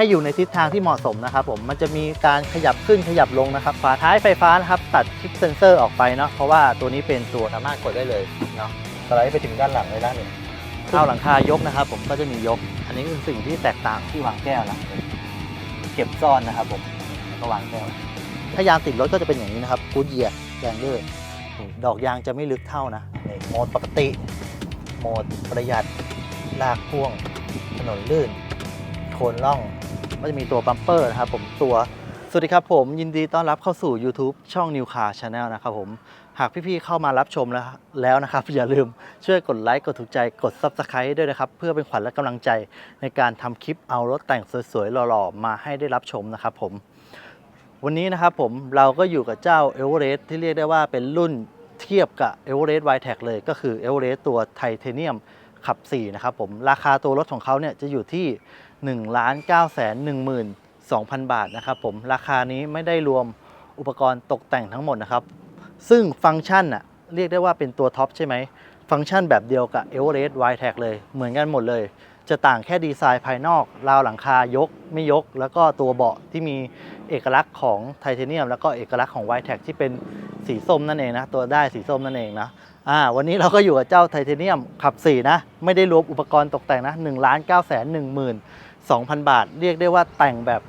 ให้อยู่ในทิศทางที่เหมาะสมนะครับผมมันจะมีการขยับขึ้นขยับลงนะครับฝาท้ายไฟฟ้านะครับตัดคลิปเซนเซอร์ออกไปเนาะเพราะว่าตัวนี้เป็นตัวสามารถกดได้เลยเนาะสไลด์ไปถึงด้านหลังเลยนะเนี่ยเข้าหลังคายกนะครับ ผมก็จะมียก อันนี้คือสิ่งที่แตกต่างที่วางแก้วนะเก็บซ่อนนะครับผมก็วางแก้วถ้ายางติดรถก็จะเป็นอย่างนี้นะครับกูดเยียแรงเดอร์ดอกยางจะไม่ลึกเท่านะนี่โหมดปกติ โหมดประหยัดลากพ่วง ถนนลื่น โคนล่อง ก็จะมีตัวบัมเปอร์นะครับผมตัวสวัสดีครับผมยินดีต้อนรับเข้าสู่ YouTube ช่อง New Car Channel นะครับผม หากพี่ๆเข้ามารับชมแล้วแล้วนะครับ อย่าลืมช่วยกดไลค์กดถูกใจกด Subscribe ด้วยนะครับ เพื่อเป็นขวัญและกำลังใจในการทำคลิปเอารถแต่งสวยๆหล่อๆ มาให้ได้รับชมนะครับผม วันนี้นะครับผมเราก็อยู่กับเจ้า e v e r e s t ที่เรียกได้ว่าเป็นรุ่นเทียบกับ e v e r e s t w i t e c เลย ก็คือ e v e r e s t ตัวไทเทเนียมขับ4นะครับผมราคาตัวรถของเขาเนี่ยจะอยู่ที่ 1 9 1 1 2 0 0 บาทนะครับผมราคานี้ไม่ได้รวมอุปกรณ์ตกแต่งทั้งหมดนะครับ ซึ่งฟังก์ชันน่ะเรียกได้ว่าเป็นตัวท็อปใช่ไหม ฟังก์ชันแบบเดียวกับ e v e r e s t w i t e c เลยเหมือนกันหมดเลย จะต่างแค่ดีไซน์ภายนอก ราวหลังคายกไม่ยก แล้วก็ตัวเบาะที่มีเอกลักษณ์ของไทเทเนียม แล้วก็เอกลักษณ์ของ w i t e c ที่เป็นสีส้มนั่นเองนะ ตัวได้สีส้มนั่นเองนะอ่าวันนี้เราก็อยู่กับเจ้าไทเทเนียมขับ 4 นะ ไม่ได้รวมอุปกรณ์ตกแต่งนะ1 9 1 1 2 0 0 2,000 บาท เรียกได้ว่าแต่งแบบ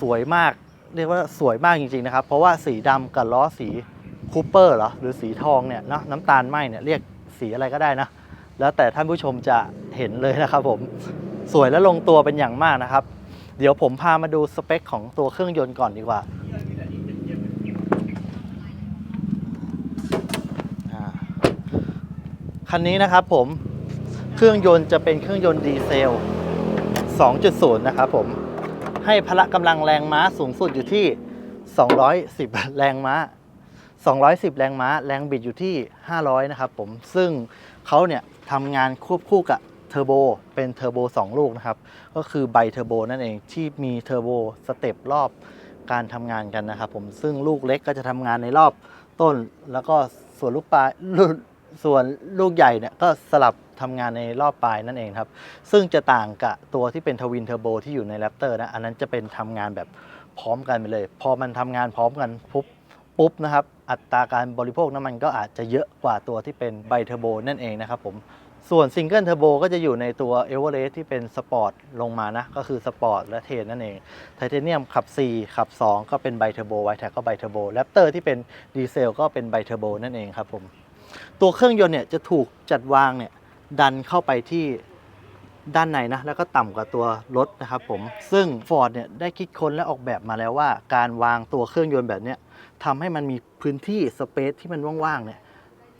สวยมาก เรียกว่าสวยมากจริงๆนะครับ เพราะว่าสีดำกับล้อสีคูเปอร์เหรอหรือสีทองเนี่ยเนาะน้ำตาลไหมเนี่ยเรียกสีอะไรก็ได้นะ แล้วแต่ท่านผู้ชมจะเห็นเลยนะครับผมสวยและลงตัวเป็นอย่างมากนะครับ เดี๋ยวผมพามาดูสเปคของตัวเครื่องยนต์ก่อนดีกว่าคันนี้นะครับผมเครื่องยนต์จะเป็นเครื่องยนต์ดีเซล 2.0 นะครับผม ให้พละกำลังแรงม้าสูงสุดอยู่ที่ 210 แรงม้า 210 แรงม้า แรงบิดอยู่ที่ 500 นะครับผม ซึ่งเขาเนี่ยทำงานควบคู่กับเทอร์โบ เป็นเทอร์โบ 2 ลูกนะครับ ก็คือไบเทอร์โบนั่นเองที่มีเทอร์โบสเต็ปรอบการทำงานกันนะครับผม ซึ่งลูกเล็กก็จะทำงานในรอบต้น แล้วก็ส่วนลูกปลายส่วนลูกใหญ่เนี่ยก็สลับ ทำงานในรอบปลายนั่นเองครับ ซึ่งจะต่างกับตัวที่เป็นทวินเทอร์โบที่อยู่ในแรปเตอร์นะ อันนั้นจะเป็นทำงานแบบพร้อมกันไปเลย พอมันทำงานพร้อมกันปุ๊บปุ๊บนะครับ อัตราการบริโภคน้ำมันก็อาจจะเยอะกว่าตัวที่เป็นไบเทอร์โบนั่นเองนะครับผมส่วนซิงเกิลเทอร์โบก็จะอยู่ในตัวเอเวอเรสที่เป็นสปอร์ตลงมานะ ก็คือสปอร์ตและเทนนั่นเองไทเทเนียมขับ 4 ขับ 2 ก็เป็นไบเทอร์โบไวแท็กก็ไบเทอร์โบแรปเตอร์ที่เป็นดีเซลก็เป็นไบเทอร์โบนั่นเองครับผม ตัวเครื่องยนต์เนี่ยจะถูกจัดวางเนี่ย ดันเข้าไปที่ด้านในนะแล้วก็ต่ำกว่าตัวรถนะครับผมซึ่ง Ford เนี่ยได้คิดค้นและออกแบบมาแล้วว่า การวางตัวเครื่องยนต์แบบนี้ทำให้มันมีพื้นที่สเปซที่มันว่างๆเนี่ย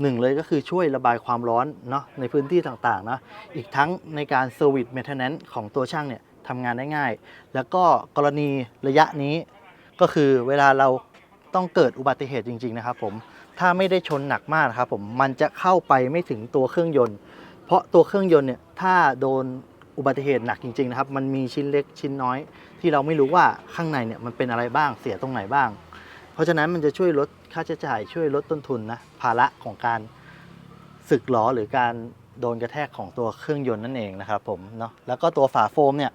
หนึ่งเลยก็คือช่วยระบายความร้อนเนาะในพื้นที่ต่างๆนะอีกทั้งในการเซอร์วิสเมนเทนแนนซ์ของตัวช่างเนี่ยทำงานได้ง่าย แล้วก็กรณีระยะนี้ก็คือเวลาเราต้องเกิดอุบัติเหตุจริง ๆ นะครับผมถ้าไม่ได้ชนหนักมากนะครับผมมันจะเข้าไปไม่ถึงตัวเครื่องยนต์ เพราะตัวเครื่องยนต์เนี่ยถ้าโดนอุบัติเหตุหนักจริงๆนะครับ มันมีชิ้นเล็กชิ้นน้อย ที่เราไม่รู้ว่าข้างในเนี่ยมันเป็นอะไรบ้างเสียตรงไหนบ้าง เพราะฉะนั้นมันจะช่วยลดค่าใช้จ่ายช่วยลดต้นทุนนะภาระของการสึกหรอหรือการโดนกระแทกของตัวเครื่องยนต์นั่นเองนะครับผมเนาะแล้วก็ตัวฝาโฟมเนี่ย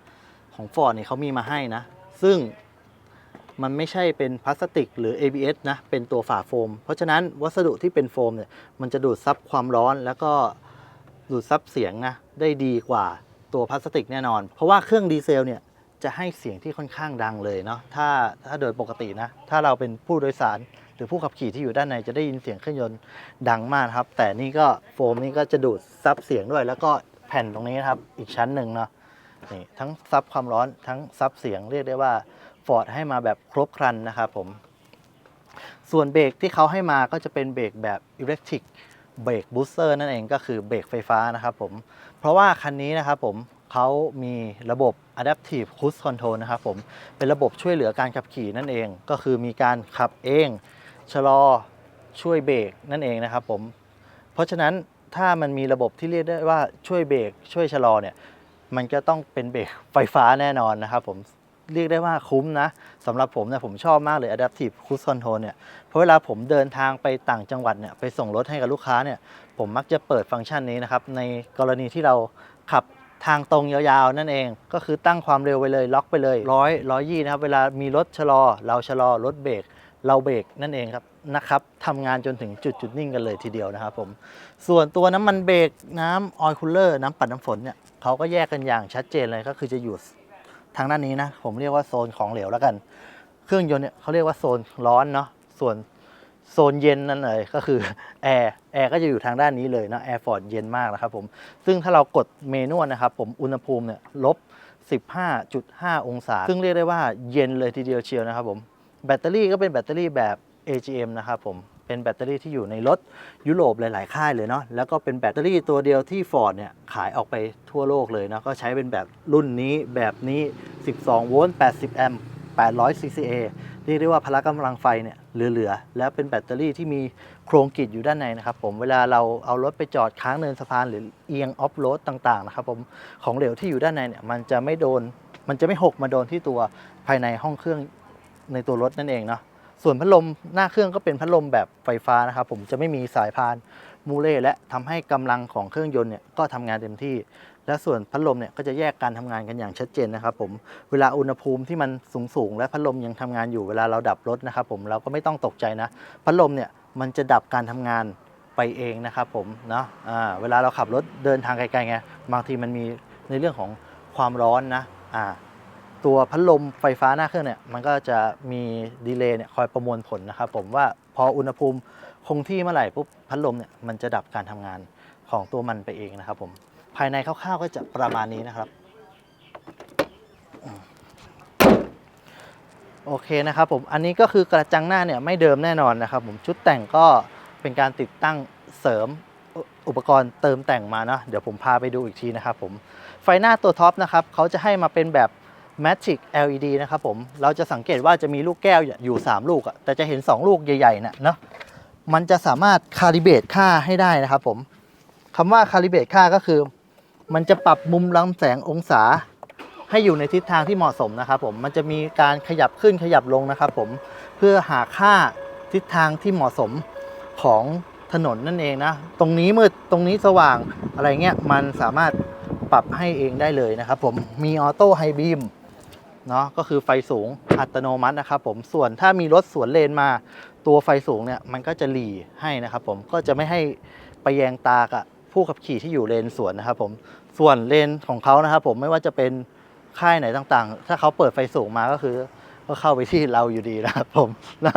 ของฟอร์ดเนี่ยเขามีมาให้นะ ซึ่งมันไม่ใช่เป็นพลาสติกหรือ ABS นะเป็นตัวฝาโฟม เพราะฉะนั้นวัสดุที่เป็นโฟมเนี่ยมันจะดูดซับความร้อนแล้วก็ ดูดซับเสียงนะได้ดีกว่าตัวพลาสติกแน่นอน เพราะว่าเครื่องดีเซลเนี่ยจะให้เสียงที่ค่อนข้างดังเลยเนาะถ้าถ้าโดยปกตินะ ถ้าเราเป็นผู้โดยสารหรือผู้ขับขี่ที่อยู่ด้านในจะได้ยินเสียงเครื่องยนต์ดังมากครับ แต่นี่ก็โฟมนี่ก็จะดูดซับเสียงด้วย แล้วก็แผ่นตรงนี้นะครับอีกชั้นหนึ่งเนาะนี่ทั้งซับความร้อนทั้งซับเสียงเรียกได้ว่าฟอร์ดให้มาแบบครบครันนะครับผมส่วนเบรกที่เขาให้มาก็จะเป็นเบรกแบบ Electric เเบรกบูสเตอร์นั่นเองก็คือเบรกไฟฟ้านะครับผม เพราะว่าคันนี้นะครับผมเขามีระบบ Adaptive Cruise Control นะครับผม เป็นระบบช่วยเหลือการขับขี่นั่นเอง ก็คือมีการขับเอง ชะลอช่วยเบรกนั่นเองนะครับผม เพราะฉะนั้นถ้ามันมีระบบที่เรียกได้ว่าช่วยเบรกช่วยชะลอเนี่ย มันก็ต้องเป็นเบรกไฟฟ้าแน่นอนนะครับผม เรียกได้ว่าคุ้มนะสำหรับผมเนี่ยผมชอบมากเลย Adaptive Cruise Control เนี่ยเพราะเวลาผมเดินทางไปต่างจังหวัดเนี่ยไปส่งรถให้กับลูกค้าเนี่ยผมมักจะเปิดฟังก์ชันนี้นะครับ ในกรณีที่เราขับทางตรงยาวๆ นั่นเอง ก็คือตั้งความเร็วไปเลยล็อกไปเลยร้อยร้อยยี่นะครับ เวลามีรถชะลอ เราชะลอรถเบรกเราเบรกนั่นเองครับนะครับทำงานจนถึงจุดจุดนิ่งกันเลยทีเดียวนะครับผมส่วนตัวน้ำมันเบรกน้ำออยล์คูลเลอร์น้ำปัดน้ำฝนเนี่ยเขาก็แยกกันอย่างชัดเจนเลยก็คือจะอยู่ ทางด้านนี้นะผมเรียกว่าโซนของเหลวแล้วกัน เครื่องยนต์เนี่ยเขาเรียกว่าโซนร้อนเนาะส่วนโซนเย็นนั่นเลยก็คือแอร์แอร์ก็จะอยู่ทางด้านนี้เลยนะแอร์ฟอร์ดเย็นมากนะครับผมซึ่งถ้าเรากดเมนูนะครับผมอุณหภูมิเนี่ยลบ 15.5 องศา ซึ่งเรียกได้ว่าเย็นเลยทีเดียวเชียวนะครับผมแบตเตอรี่ก็เป็นแบตเตอรี่แบบ AGM นะครับผม เป็นแบตเตอรี่ที่อยู่ในรถยุโรปหลาย ๆ ค่ายเลยเนาะแล้วก็เป็นแบตเตอรี่ตัวเดียวที่ Ford เนี่ยขายออกไปทั่วโลกเลยเนาะก็ใช้เป็นแบบรุ่นนี้แบบนี้ 12 โวลต์ 80 แอมป์ 800 CCA เรียกได้ว่าพละกำลังไฟเนี่ยเหลือ ๆ แล้วเป็นแบตเตอรี่ที่มีโครงกริดอยู่ด้านในนะครับผมเวลาเราเอารถไปจอดค้างเนินสะพานหรือเอียงออฟโรดต่าง ๆ นะครับผมของเหลวที่อยู่ด้านในเนี่ยมันจะไม่โดน มันจะไม่หกมาโดนที่ตัวภายในห้องเครื่องในตัวรถนั่นเองเนาะ ส่วนพัดลมหน้าเครื่องก็เป็นพัดลมแบบไฟฟ้านะครับผมจะไม่มีสายพานมูเล่และทำให้กำลังของเครื่องยนต์เนี่ยก็ทำงานเต็มที่ และส่วนพัดลมเนี่ยก็จะแยกการทำงานกันอย่างชัดเจนนะครับผมเวลาอุณหภูมิที่มันสูงสูงและพัดลมยังทำงานอยู่เวลาเราดับรถนะครับผมเราก็ไม่ต้องตกใจนะ พัดลมเนี่ยมันจะดับการทำงานไปเองนะครับผมเนาะเวลาเราขับรถเดินทางไกลๆไงบางทีมันมีในเรื่องของความร้อนนะอ่า ตัวพัดลมไฟฟ้าหน้าเครื่องเนี่ยมันก็จะมีดีเลย์เนี่ยคอยประมวลผลนะครับผมว่าพออุณหภูมิคงที่เมื่อไหร่ปุ๊บพัดลมเนี่ยมันจะดับการทำงานของตัวมันไปเองนะครับผมภายในคร่าวๆก็จะประมาณนี้นะครับโอเคนะครับผมอันนี้ก็คือกระจังหน้าเนี่ยไม่เดิมแน่นอนนะครับผมชุดแต่งก็เป็นการติดตั้งเสริมอุปกรณ์เติมแต่งมาเนาะเดี๋ยวผมพาไปดูอีกทีนะครับผมไฟหน้าตัวท็อปนะครับเขาจะให้มาเป็นแบบ Magic LED นะครับผม เราจะสังเกตว่าจะมีลูกแก้วอยู่ 3 ลูกอะแต่จะเห็น 2 ลูกใหญ่ๆน่ะเนาะมันจะสามารถคาลิเบตค่าให้ได้นะครับผมคำว่าคาลิเบตค่าก็คือ มันจะปรับมุมลำแสงองศา ให้อยู่ในทิศทางที่เหมาะสมนะครับผม มันจะมีการขยับขึ้นขยับลงนะครับผม เพื่อหาค่าทิศทางที่เหมาะสมของถนนนั่นเองนะ ตรงนี้มืด ตรงนี้สว่างอะไรเงี้ย มันสามารถปรับให้เองได้เลยนะครับผม มีออโต้ไฮบีม เนาะก็คือไฟสูงอัตโนมัตินะครับผมส่วนถ้ามีรถสวนเลนมา ตัวไฟสูงเนี่ยมันก็จะหลีให้นะครับผมก็จะไม่ให้ไปแยงตากับผู้ขับขี่ที่อยู่เลนสวนนะครับผมส่วนเลนของเขานะครับผมไม่ว่าจะเป็นค่ายไหนต่างๆ ถ้าเขาเปิดไฟสูงมาก็คือ ก็เข้าไปที่เราอยู่ดีนะครับผมนะ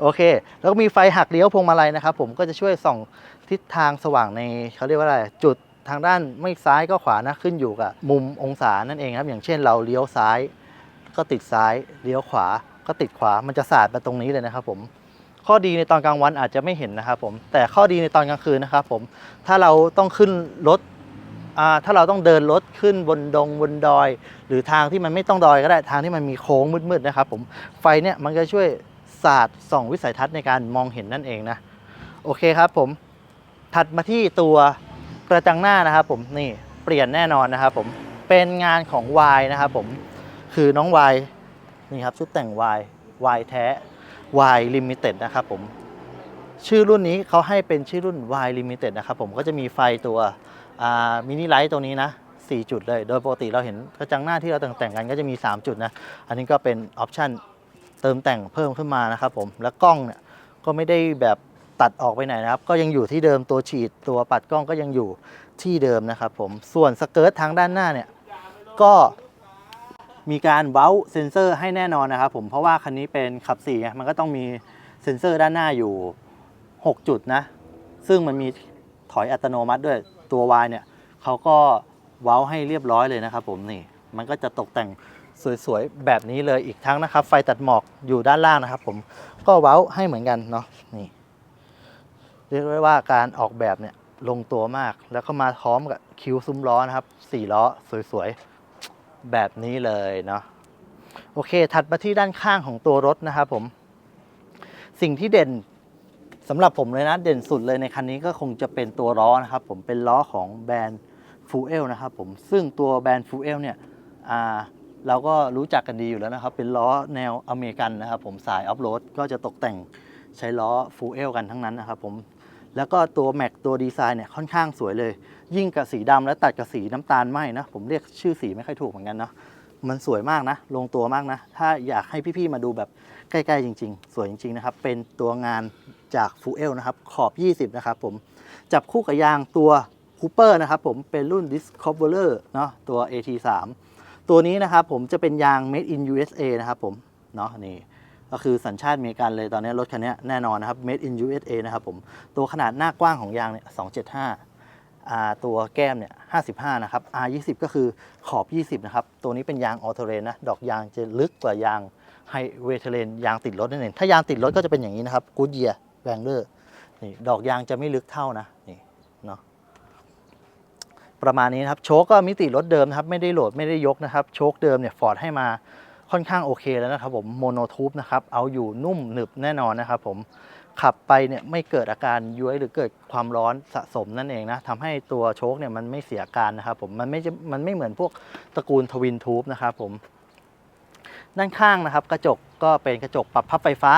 โอเค แล้วก็มีไฟหักเลี้ยวพวงมาลัยนะครับ ผมก็จะช่วยส่องทิศทางสว่างในเขาเรียกว่าอะไรจุดทางด้านไม่ซ้ายก็ขวานะขึ้นอยู่กับมุมองศานั่นเองครับ อย่างเช่นเราเลี้ยวซ้าย ก็ติดซ้ายเลี้ยวขวา ก็ติดขวามันจะสาดมาตรงนี้เลยนะครับ ผม ข้อดีในตอนกลางวันอาจจะไม่เห็นนะครับ ผมแต่ข้อดีในตอนกลางคืนนะครับ ผมถ้าเราต้องขึ้นรถถ้าเราต้องเดินรถขึ้นบนดงบนดอย หรือทางที่มันไม่ต้องดอยก็ได้ทางที่มันมีโค้งมืดๆนะครับ ผมไฟเนี่ยมันจะช่วยสาดส่องวิสัยทัศน์ในการมองเห็นนั่นเองนะโอเคครับผมถัดมาที่ตัวกระจังหน้านะครับ ผมนี่เปลี่ยนแน่นอนนะครับ ผมเป็นงานของ Y นะครับ ผม คือน้อง Y นี่ครับชุดแต่ง Y Y แท้ Y Limited นะครับผมชื่อรุ่นนี้เขาให้เป็นชื่อรุ่น Y Limited นะครับผมก็จะมีไฟตัวมินิไลท์ตัวนี้นะ 4 จุดเลย โดยปกติเราเห็นกระจังหน้าที่เราแต่งกันก็จะมี 3 จุดนะ อันนี้ก็เป็นออปชันเติมแต่งเพิ่มขึ้นมานะครับผม แล้วกล้องเนี่ยก็ไม่ได้แบบตัดออกไปไหนนะครับ ก็ยังอยู่ที่เดิมตัวฉีดตัวปัดกล้องก็ยังอยู่ที่เดิมนะครับผม ส่วนสเกิร์ตทางด้านหน้าเนี่ยก็ มีการเว้าเซ็นเซอร์ให้แน่นอนนะครับผมเพราะว่าคันนี้เป็นขับ4ไงมันก็ต้องมีเซ็นเซอร์ด้านหน้าอยู่ 6 จุดนะ ซึ่งมันมีถอยอัตโนมัติด้วยตัว Y เนี่ยเขาก็เว้าให้เรียบร้อยเลยนะครับผมนี่ มันก็จะตกแต่งสวยๆ แบบนี้เลยอีกทั้งนะครับ ไฟตัดหมอกอยู่ด้านล่างนะครับผมก็เว้าให้เหมือนกันเนาะนี่ เรียกได้ว่าการออกแบบเนี่ยลงตัวมากแล้วก็มาพร้อมกับคิ้วซุ้มล้อนะครับสี่ล้อสวยๆ แบบนี้เลยเนาะโอเค ถัดมาที่ด้านข้างของตัวรถนะครับผม สิ่งที่เด่นสำหรับผมเลยนะ เด่นสุดเลยในคันนี้ก็คงจะเป็นตัวล้อนะครับผมเป็นล้อของแบรนด์ฟูเอลนะครับผมซึ่งตัวแบรนด์ฟูเอลเนี่ยเราก็รู้จักกันดีอยู่แล้วนะครับ เป็นล้อแนวอเมริกันนะครับผมสายออฟโรดก็จะตกแต่งใช้ล้อฟูเอลกันทั้งนั้นนะครับผม แล้วก็ตัวแม็กตัวดีไซน์เนี่ยค่อนข้างสวยเลย ยิ่งกับสีดำแล้วตัดกับสีน้ำตาลไหมนะ ผมเรียกชื่อสีไม่ค่อยถูกเหมือนกันเนาะมันสวยมากนะ ลงตัวมากนะ ถ้าอยากให้พี่ๆมาดูแบบใกล้ๆจริง ๆ สวยจริง ๆ นะครับ เป็นตัวงานจากฟูเอลนะครับ ขอบ 20 นะครับผม จับคู่กับยางตัวคูเปอร์นะครับผมเป็นรุ่น Discoverer เนาะตัว AT3 ตัวนี้นะครับผมจะเป็นยาง Made in USA นะครับผมเนาะนี่ ก็คือสัญชาติอเมริกันเลยตอนนี้รถคันนี้แน่นอนนะครับ made in USA นะครับผม ตัวขนาดหน้ากว้างของยางเนี่ย275อ่าตัวแก้มเนี่ย55 นะครับ R20 ก็คือขอบ 20 นะครับ ตัวนี้เป็นยางออโตเรนนะ ดอกยางจะลึกกว่ายางไฮเวเทเรนยางติดรถนั่นเอง ถ้ายางติดรถก็จะเป็นอย่างนี้นะครับ Goodyear Wrangler นี่ดอกยางจะไม่ลึกเท่านะนี่เนาะประมาณนี้นะครับ โชคก็มิติรถเดิมนะครับ ไม่ได้โหลดไม่ได้ยกนะครับ โชคเดิมเนี่ยฟอร์ดให้มา ค่อนข้างโอเคแล้วนะครับผมโมโนทูบนะครับเอาอยู่นุ่มหนึบแน่นอนนะครับผมขับไปเนี่ยไม่เกิดอาการย้วยหรือเกิดความร้อนสะสมนั่นเองนะทำให้ตัวโชคเนี่ยมันไม่เสียการนะครับผมมันไม่จะมันไม่เหมือนพวกตระกูลทวินทูบนะครับผมด้านข้างนะครับกระจกก็เป็นกระจกปรับพับไฟฟ้า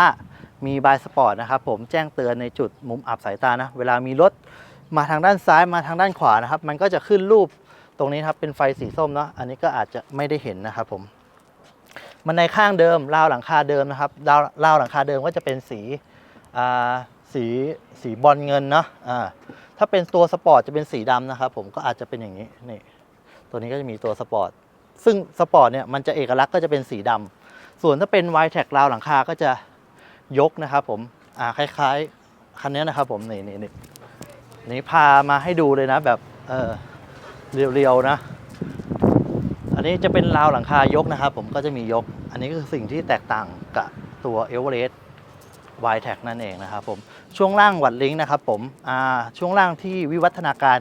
มีบายสปอร์ตนะครับผมแจ้งเตือนในจุดมุมอับสายตานะเวลามีรถมาทางด้านซ้ายมาทางด้านขวานะครับ มันก็จะขึ้นรูปตรงนี้ครับเป็นไฟสีส้มเนาะอันนี้ก็อาจจะไม่ได้เห็นนะครับผม มันในข้างเดิมราวหลังคาเดิมนะครับราวราวหลังคาเดิมก็จะเป็นสีสีสีบอลเงินเนาะถ้าเป็นตัวสปอร์ตจะเป็นสีดำนะครับผมก็อาจจะเป็นอย่างนี้นี่ตัวนี้ก็จะมีตัวสปอร์ตซึ่งสปอร์ตเนี่ยมันจะเอกลักษณ์ก็จะเป็นสีดำส่วนถ้าเป็นไวแท็กราวหลังคาก็จะยกนะครับผมคล้ายๆคันนี้นะครับผมนี่นี่นี่นี่พามาให้ดูเลยนะแบบเออเรียวๆนะ นนี้จะเป็นราวหลังคายกนะครับ ผมก็จะมียก อันนี้ก็คือสิ่งที่แตกต่างกับตัว e v e r e s t y t e c นั่นเองนะครับผมช่วงล่างวัดลิงก์นะครับผมช่วงล่างที่วิวัฒนาการ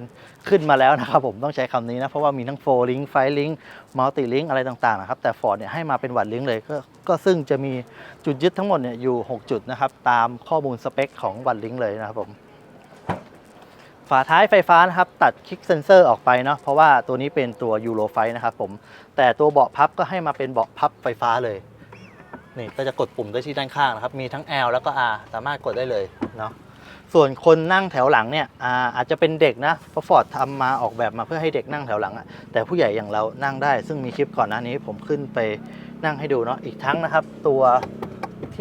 ขึ้นมาแล้วนะครับผมต้องใช้คำนี้นะ เพราะว่ามีทั้ง4 link 5 link multi link อะไรต่างๆนะครับแต่ Ford เนี่ยให้มาเป็นวัดลิงก์เลยก็ก็ซึ่งจะมีจุดยึดทั้งหมดเนี่ยอยู่ 6 จุดนะครับ ตามข้อมูลสเปคของวัดลิงก์เลยนะครับผม ฝาท้ายไฟฟ้านะครับตัดคลิกเซนเซอร์ออกไปเนาะเพราะว่าตัวนี้เป็นตัวยูโรไฟนะครับผมแต่ตัวเบาะพับก็ให้มาเป็นเบาะพับไฟฟ้าเลยนี่ก็จะกดปุ่มได้ที่ด้านข้างนะครับมีทั้ง L แล้วก็ R สามารถกดได้เลยเนาะส่วนคนนั่งแถวหลังเนี่ยอาอาจจะเป็นเด็กนะเพราะฟอร์ดทำมาออกแบบมาเพื่อให้เด็กนั่งแถวหลังอะแต่ผู้ใหญ่อย่างเรานั่งได้ ซึ่งมีคลิปก่อนหน้านี้ผมขึ้นไปนั่งให้ดูเนาะอีกทั้งนะครับ ตัว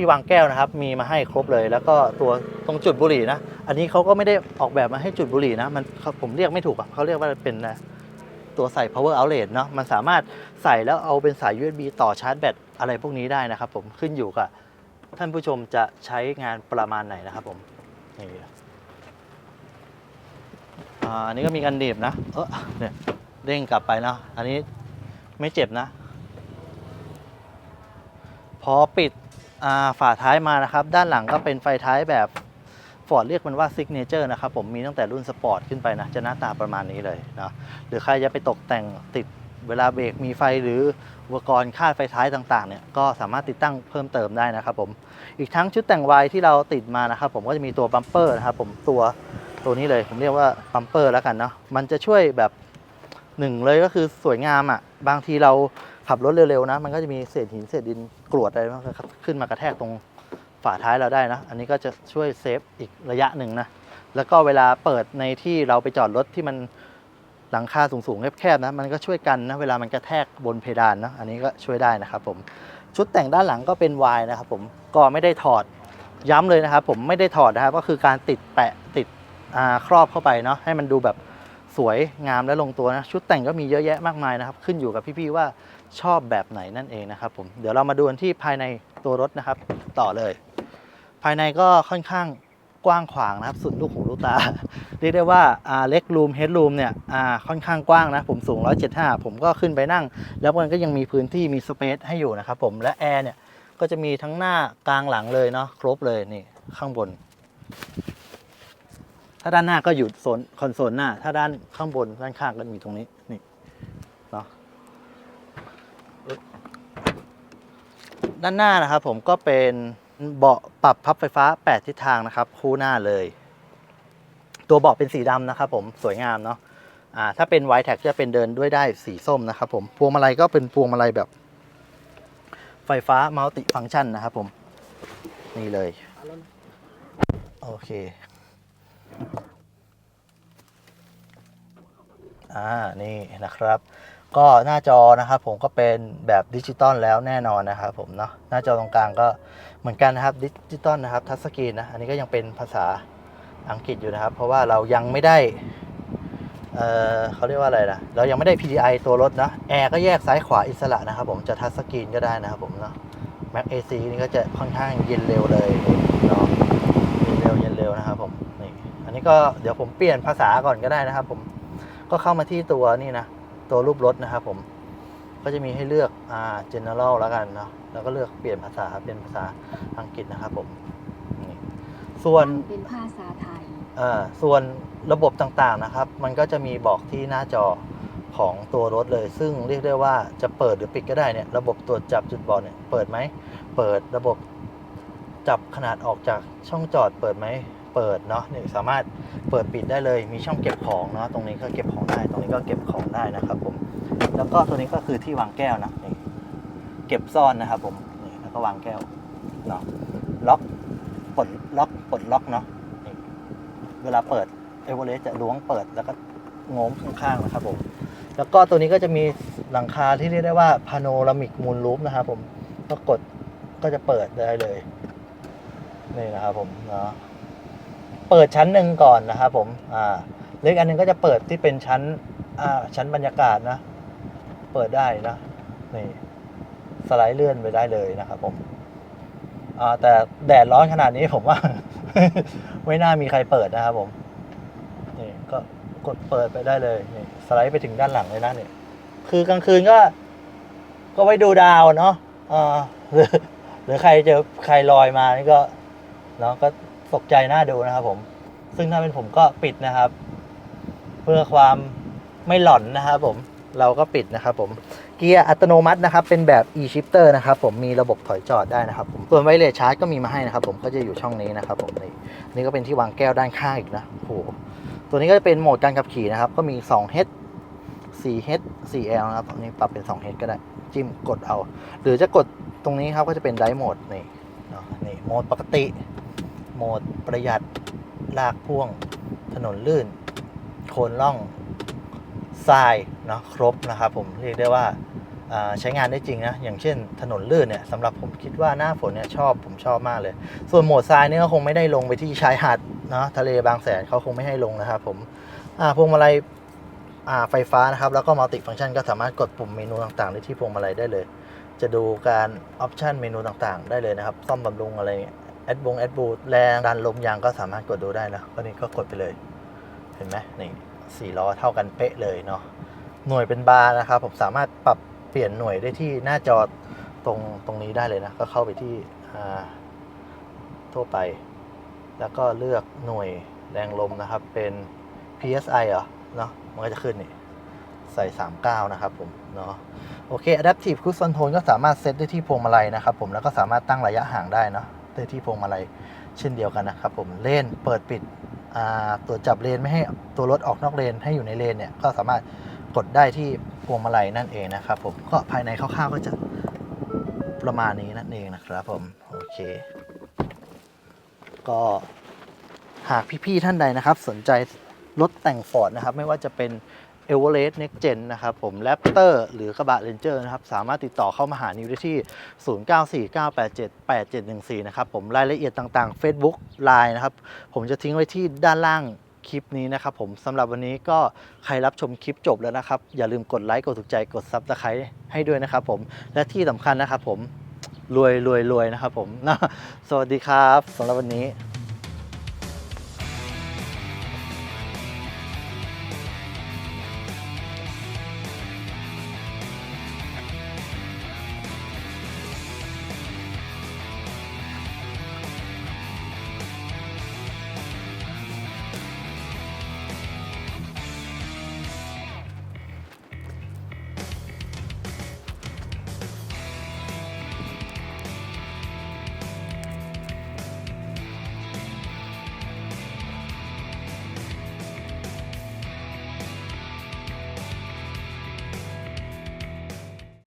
ที่วางแก้วนะครับ มีมาให้ครบเลย แล้วก็ตัวตรงจุดบุหรี่นะ อันนี้เขาก็ไม่ได้ออกแบบมาให้จุดบุหรี่นะ มันผมเรียกไม่ถูกอะเขาเรียกว่าเป็นตัวใส่ power outlet เนาะ มันสามารถใส่แล้วเอาเป็นสาย USB ต่อชาร์จแบตอะไรพวกนี้ได้นะครับ ผมขึ้นอยู่กับท่านผู้ชมจะใช้งานประมาณไหนนะครับผมนี่อันนี้ก็มีกันหนีบนะ เออเนี่ยเด้งกลับไปนะอันนี้ไม่เจ็บนะ พอปิด ฝาท้ายมานะครับ ด้านหลังก็เป็นไฟท้ายแบบฟอร์ดเรียกมันว่าซิกเนเจอร์นะครับผมมีตั้งแต่รุ่นสปอร์ตขึ้นไปนะ จะหน้าตาประมาณนี้เลยนะหรือใครจะไปตกแต่งติดเวลาเบรกมีไฟหรืออุปกรณ์คาดไฟท้ายต่างๆเนี่ยก็สามารถติดตั้งเพิ่มเติมได้นะครับผมอีกทั้งชุดแต่งไวที่เราติดมานะครับผมก็จะมีตัวบัมเปอร์นะครับผมตัวตัวนี้เลยผมเรียกว่าปัมเปอร์แล้วกันเนาะมันจะช่วยแบบหนึ่งเลยก็คือสวยงามอะ่ะบางทีเรา ขับรถเร็วๆนะ มันก็จะมีเศษหินเศษดินกรวดอะไรมันขึ้นมากระแทกตรงฝาท้ายเราได้นะ อันนี้ก็จะช่วยเซฟอีกระยะหนึ่งนะ แล้วก็เวลาเปิดในที่เราไปจอดรถที่มันหลังคาสูงๆแคบๆนะ มันก็ช่วยกันนะ เวลามันกระแทกบนเพดานนะ อันนี้ก็ช่วยได้นะครับผม ชุดแต่งด้านหลังก็เป็นวายนะครับผม ก็ไม่ได้ถอด ย้ำเลยนะครับผมไม่ได้ถอดนะครับ ก็คือการติดแปะติดครอบเข้าไปเนาะ ให้มันดูแบบสวยงามและลงตัวนะ ชุดแต่งก็มีเยอะแยะมากมายนะครับ ขึ้นอยู่กับพี่ๆว่า ชอบแบบไหนนั่นเองนะครับผมเดี๋ยวเรามาดูกันที่ภายในตัวรถนะครับ ต่อเลย ภายในก็ค่อนข้างกว้างขวางนะครับ สุดลูกหูลูกตา เรียกได้ว่าอ่าเล็กรูมเฮดรูมเนี่ยอ่าค่อนข้างกว้างนะ ผมสูง 175 ผมก็ขึ้นไปนั่ง แล้วมันก็ยังมีพื้นที่มีสเปซให้อยู่นะครับผมและแอร์เนี่ยก็จะมีทั้งหน้ากลางหลังเลยเนาะครบเลยนี่ข้างบน ถ้าด้านหน้าก็อยู่โซนคอนโซลหน้า ถ้าด้านข้างบนด้านข้างก็มีตรงนี้นี่ ด้านหน้านะครับผมก็เป็นเบาะปรับพับไฟฟ้า 8 ทิศทางนะครับ คู่หน้าเลย ตัวเบาะเป็นสีดำนะครับผมสวยงามเนาะอ่าถ้าเป็นไวท์แท็กจะเป็นเดินด้วยได้สีส้มนะครับผมพวงมาลัยก็เป็นพวงมาลัยแบบ ไฟฟ้ามัลติฟังก์ชันนะครับผม นี่เลย โอเคอ่านี่นะครับ ก็หน้าจอนะครับผมก็เป็นแบบดิจิตอลแล้วแน่นอนนะครับผมเนาะหน้าจอตรงกลางก็เหมือนกันนะครับดิจิตอลนะครับทัชสกรีนนะอันนี้ก็ยังเป็นภาษาอังกฤษอยู่นะครับ เพราะว่าเรายังไม่ได้เอ่อเขาเรียกว่าอะไรนะเรายังไม่ได้ PDI ตัวรถนะแอร์ก็แยกซ้ายขวาอิสระนะครับผมจะทัชสกรีนก็ได้นะครับผมเนาะ Mac AC นี่ก็จะค่อนข้างเย็นเร็วเลยเนาะเย็นเร็วเย็นเร็วนะครับผมนี่อันนี้ก็เดี๋ยวผมเปลี่ยนภาษาก่อนก็ได้นะครับผมก็เข้ามาที่ตัวนี่นะ ตัวรูปรถนะครับผมก็จะมีให้เลือกอ่า general แล้วกันเนาะแล้วก็เลือกเปลี่ยนภาษาเป็นภาษาอังกฤษนะครับผมนี่ส่วนเป็นภาษาไทยเอ่อส่วนระบบต่างๆนะครับ มันก็จะมีบอกที่หน้าจอของตัวรถเลย ซึ่งเรียกได้ว่าจะเปิดหรือปิดก็ได้เนี่ยระบบตรวจจับจุดบอดเนี่ยเปิดไหมเปิดระบบจับขนาดออกจากช่องจอดเปิดไหม เปิดเนาะเนี่ยสามารถเปิดปิดได้เลยมีช่องเก็บของเนาะตรงนี้ก็เก็บของได้ ตรงนี้ก็เก็บของได้นะครับผมแล้วก็ตัวนี้ก็คือที่วางแก้วนะนี่เก็บซ่อนนะครับผมนี่แล้วก็วางแก้วเนาะล็อกปลดล็อกปลดล็อกเนาะนี่เวลาเปิดเอเวอเรสจะล้วงเปิดแล้วก็โง้มข้างๆนะครับผมแล้วก็ตัวนี้ก็จะมีหลังคาที่เรียกได้ว่าพาโนรามิกมูลรูฟนะครับผมก็กดก็จะเปิดได้เลยนี่นะครับผมเนาะ เปิดชั้นหนึ่งก่อนนะครับผมอ่าเล็กอันหนึงก็จะเปิดที่เป็นชั้นอ่าชั้นบรรยากาศนะ เปิดได้นะนี่สไลด์เลื่อนไปได้เลยนะครับผมอ่าแต่แดดร้อนขนาดนี้ผมว่า ไม่น่ามีใครเปิดนะครับผมนี่ก็กดเปิดไปได้เลยนี่สไลด์ไปถึงด้านหลังเลยนะเนี่ยคือกลางคืนก็ ก็ไว้ดูดาวเนาะอ่าหรือหรือใครเจอใครลอยมานี่ก็เนาะก็ ตกใจน่าดูนะครับผม ซึ่งถ้าเป็นผมก็ปิดนะครับ เพื่อความไม่หล่อนนะครับผมเราก็ปิดนะครับผมเกียร์อัตโนมัตินะครับ เป็นแบบ e-shifter นะครับผมมีระบบถอยจอดได้นะครับผมส่วนไวเลสชาร์จก็มีมาให้นะครับผมก็จะอยู่ช่องนี้นะครับผมนี่นี่ก็เป็นที่วางแก้วด้านข้างอีกนะโอ้โหตัวนี้ก็จะเป็นโหมดการขับขี่นะครับ ก็มี 2H 4H 4L นะครับอันนี้ปรับเป็น 2H ก็ได้ จิ้มกดเอา หรือจะกดตรงนี้ครับก็จะเป็นไดโหมดนี่เนาะนี่โหมดปกติ โหมดประหยัดลากพ่วง ถนนลื่น โคนล่องทรายเนาะครบนะครับผมเรียกได้ว่าาใช้งานได้จริงนะ อย่างเช่นถนนลื่นเนี่ยสำหรับผมคิดว่าหน้าฝนเนี่ยชอบผมชอบมากเลย ส่วนโหมดทรายเนี่ยก็คงไม่ได้ลงไปที่ชายหาดเนาะทะเลบางแสนเขาคงไม่ให้ลงนะครับผมพวงมาลัยไฟฟ้านะครับ แล้วก็มัลติฟังก์ชันก็สามารถกดปุ่มเมนูต่างๆ ได้ที่พวงมาลัยได้เลย จะดูการออปชันเมนูต่างๆ ได้เลยนะครับ ซ่อมบำรุงอะไรเงี้ย ดบงแอดบูแรงดันลมยางก็สามารถกดดูได้นะก็นี่ก็กดไปเลย เห็นไหมนี่สี่ล้อเท่ากันเป๊ะเลยเนาะหน่วยเป็นบาร์นะครับ ผมสามารถปรับเปลี่ยนหน่วยได้ที่หน้าจอตรงตรงนี้ได้เลยนะ ก็เข้าไปที่ทั่วไป แล้วก็เลือกหน่วยแรงลมนะครับเป็น PSI เหรอเนาะมันก็จะขึ้นนี่ใส่ 39 นะครับผม เนาะโอเค Adaptive Cruise Control ก็สามารถเซตได้ที่พวงมาลัยนะครับผม แล้วก็สามารถตั้งระยะห่างได้เนาะ ได้ที่พวงมาลัยเช่นเดียวกันนะครับผมเลนเปิดปิดตัวจับเลนไม่ให้ตัวรถออกนอกเลนให้อยู่ในเลนเนี่ยก็สามารถกดได้ที่พวงมาลัยนั่นเองนะครับผมก็ภายในคร่าวๆก็จะประมาณนี้นั่นเองนะครับผมโอเค ก็หากพี่ๆท่านใดนะครับ สนใจรถแต่งฟอร์ดนะครับ ไม่ว่าจะเป็น e v e r e s t Next Gen นะครับผม Raptor หรือกระบะ Ranger นะครับ สามารถติดต่อเข้ามาหานิวได้ที่ 0949878714 นะครับผมรายละเอียดต่างๆ Facebook Line นะครับ ผมจะทิ้งไว้ที่ด้านล่างคลิปนี้นะครับผมสำหรับวันนี้ก็ใครรับชมคลิปจบแล้วนะครับ อย่าลืมกดไลค์กดถูกใจกด Subscribe ให้ด้วยนะครับผมและที่สำคัญนะครับผมรวยรวยรวยนะครับผมสวัสดีครับสำหรับวันนี้